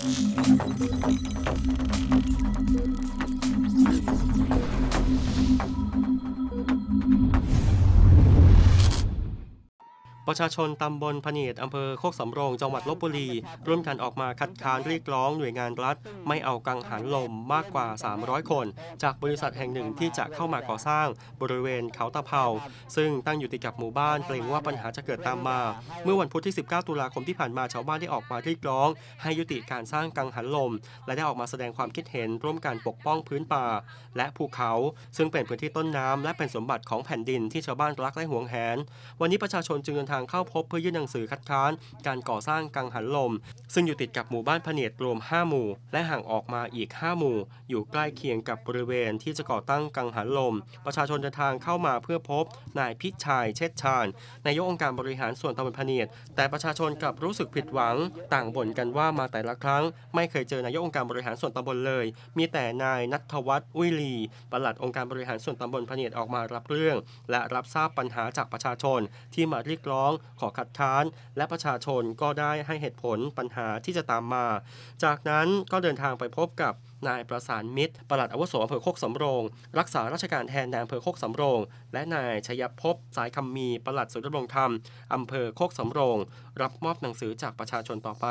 Thank you. ประชาชนตำบลพะเนียดอำเภอโคกสำโรงจังหวัดลบบุรี ร่วมกันออกมาคัดค้านเรียกร้องหน่วยงานรัฐ ไม่เอากังหันลมมากกว่า 300 คน จากบริษัทแห่งหนึ่งที่จะเข้ามาก่อสร้างบริเวณเขาตะเภาซึ่งตั้งอยู่ติดกับหมู่บ้านเกรงว่าปัญหาจะเกิดตามมา เมื่อวันพุธที่ 19 ตุลาคมที่ผ่านมาชาวบ้านได้ออกมาเรียกร้อง ให้ยุติการสร้างกังหันลม และได้ออกมาแสดงความคิดเห็นร่วมกันปกป้องพื้นป่า และภูเขา ซึ่งเป็นพื้นที่ต้นน้ำและเป็นสมบัติของแผ่นดินที่ชาวบ้านรักและหวงแหน วันนี้ประชาชนจึงเดินทางางเข้าพบเพื่อยื่นหนังสือคัดค้าน การก่อสร้างกังหันลม ซึ่งอยู่ติดกับหมู่บ้านพะเนียดรวม 5 หมู่ และห่างออกมาอีก 5 หมู่ อยู่ใกล้เคียงกับบริเวณที่จะก่อตั้งกังหันลม ประชาชนเดินทางเข้ามาเพื่อพบนายพิชัยเชษชาญนายกองค์การบริหารส่วนตำบลพะเนียดแต่ประชาชนกลับรู้สึกผิดหวัง ต่างบ่นกันว่ามาแต่ละครั้ง ไม่เคยเจอนายกองค์การบริหารส่วนตำบลเลย มีแต่นายนัทวัฒน์อุ้ยลีปลัดองค์การบริหารส่วนตำบลพะเนียดออกมารับเรื่อง และรับทราบปัญหาจากประชาชนที่มาเรียกร้องขอคัดค้าน และประชาชนก็ได้ให้เหตุผลปัญหาที่จะตามมา จากนั้นก็เดินทางไปพบกับนายประสานมิตรปลัดอาวุโสอำเภอโคกสำโรง รักษาราชการแทนนายอำเภอโคกสำโรง และนายชยพบสายคำมีปลัดศูนย์ดำรงธรรมอำเภอโคกสำโรง รับมอบหนังสือจากประชาชนต่อไป